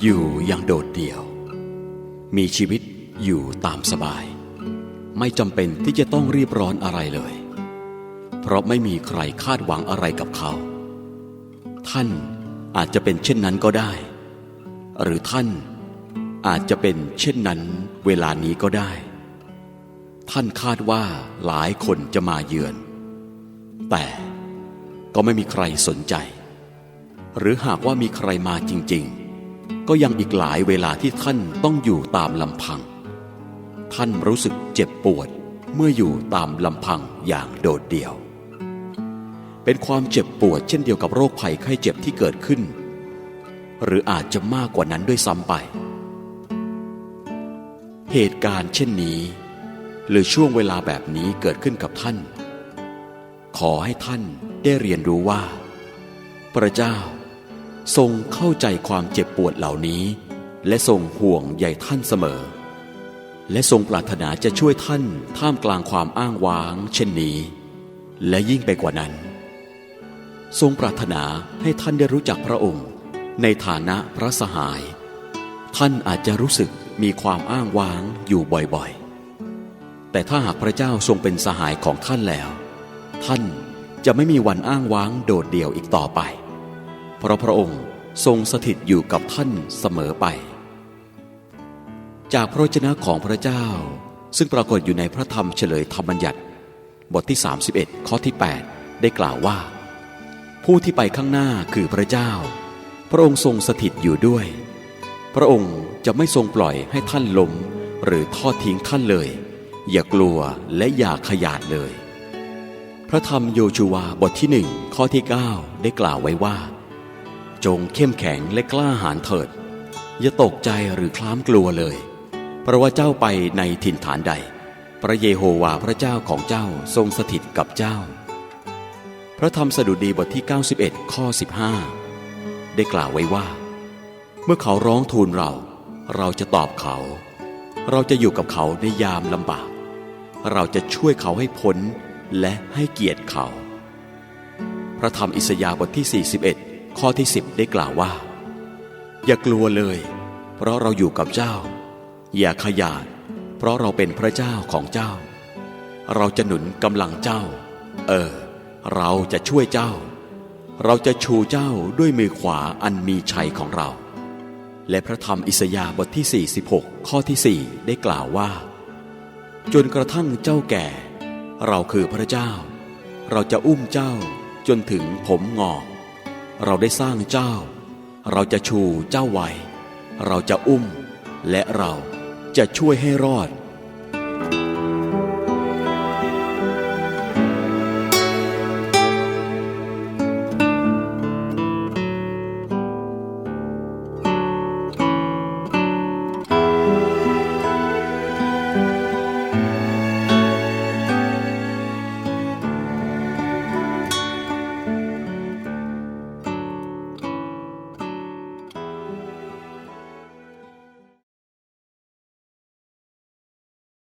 อยู่อย่างโดดเดี่ยว มีชีวิตอยู่ตามสบาย ไม่จำเป็นที่จะต้องรีบร้อนอะไรเลย เพราะไม่มีใครคาดหวังอะไรกับเขา ท่านอาจจะเป็นเช่นนั้นก็ได้ หรือท่านอาจจะเป็นเช่นนั้นเวลานี้ก็ได้ ท่านคาดว่าหลายคนจะมาเยือน แต่ก็ไม่มีใครสนใจ หรือหากว่ามีใครมาจริง ๆ ก็ยังอีกหลายเวลาที่ท่านต้องอยู่ตามลำพัง ท่านรู้สึกเจ็บปวดเมื่ออยู่ตามลำพังอย่างโดดเดี่ยว เป็นความเจ็บปวดเช่นเดียวกับโรคภัยไข้เจ็บที่เกิดขึ้น หรืออาจจะมากกว่านั้นด้วยซ้ำไป เหตุการณ์เช่นนี้ หรือช่วงเวลาแบบนี้เกิดขึ้นกับท่าน ขอให้ท่านได้เรียนรู้ว่า พระเจ้า ทรงเข้าใจความเจ็บปวดเหล่านี้ และทรงห่วงใยท่านเสมอ และทรงปรารถนาจะช่วยท่านท่ามกลางความอ้างว้าง เช่นนี้ และยิ่งไปกว่านั้น ทรงปรารถนาให้ท่านได้รู้จักพระองค์ ในฐานะพระสหาย ท่านอาจจะรู้สึกมีความอ้างว้างอยู่บ่อยๆ แต่ถ้าหากพระเจ้าทรงเป็นสหายของท่านแล้ว ท่านจะไม่มีวันอ้างว้างโดดเดี่ยวอีกต่อไป เพราะพระองค์ทรงสถิตอยู่กับท่านเสมอไป จากพระวจนะของพระเจ้า ซึ่งปรากฏอยู่ในพระธรรมเฉลยธรรมบัญญัติ บทที่ 31 ข้อที่ 8 ได้กล่าวว่า ผู้ที่ไปข้างหน้าคือพระเจ้า พระองค์ทรงสถิตอยู่ด้วย พระองค์จะไม่ทรงปล่อยให้ท่านล้มหรือทอดทิ้งท่านเลย อย่ากลัวและอย่าขยาดเลย พระธรรมโยชูวาบทที่หนึ่งข้อที่ 9 ได้กล่าวไว้ว่า จงเข้มแข็งและกล้าหาญเถิด อย่าตกใจหรือคล้ามกลัวเลย เพราะว่าเจ้าไปในถิ่นฐานใด พระเยโฮวาห์พระเจ้าของเจ้าทรงสถิตกับเจ้า พระธรรมสดุดีบทที่ 91 ข้อ 15 ได้กล่าวไว้ว่า เมื่อเขาร้องทูลเรา เราจะตอบเขา เราจะอยู่กับเขาในยามลำบาก เราจะช่วยเขาให้พ้นและให้เกียรติเขา พระธรรมอิสยาห์บทที่ 41 ข้อที่10ได้กล่าวว่า อย่ากลัวเลย เพราะเราอยู่กับเจ้า อย่าขยาด เพราะเราเป็นพระเจ้าของเจ้า เราจะหนุนกำลังเจ้า เออ เราจะช่วยเจ้า เราจะชูเจ้าด้วยมือขวาอันมีชัยของเรา และพระธรรมอิสยาห์บทที่ 46 ข้อที่ 4 ได้กล่าวว่า จนกระทั่งเจ้าแก่ เราคือพระเจ้า เราจะอุ้มเจ้าจนถึงผมงอก เราได้สร้างเจ้า เราจะชูเจ้าไว้ เราจะอุ้ม และเราจะช่วยให้รอด